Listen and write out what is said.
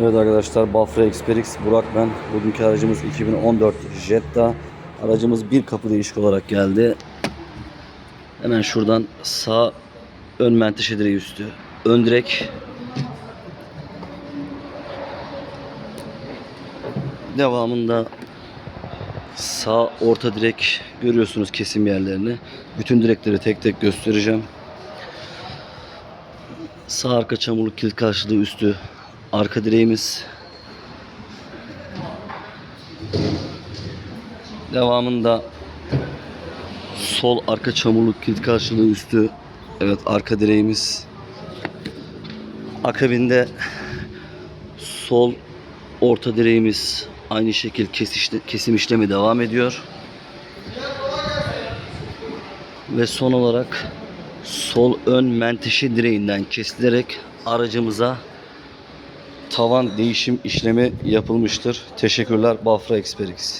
Evet arkadaşlar Bafra Xperix Burak ben. Bugünkü aracımız 2014 Jetta. Aracımız bir kapı değişik olarak geldi. Hemen şuradan sağ ön menteşe direği üstü. Ön direk. Devamında sağ orta direk görüyorsunuz kesim yerlerini. Bütün direkleri tek tek göstereceğim. Sağ arka çamurluk kilit karşılığı üstü arka direğimiz. Devamında sol arka çamurluk kilit karşılığı üstü evet arka direğimiz. Akabinde sol orta direğimiz aynı şekil kesişte, kesim işlemi devam ediyor. Ve son olarak sol ön menteşe direğinden kesilerek aracımıza tavan değişim işlemi yapılmıştır. Teşekkürler Bafra Xperix.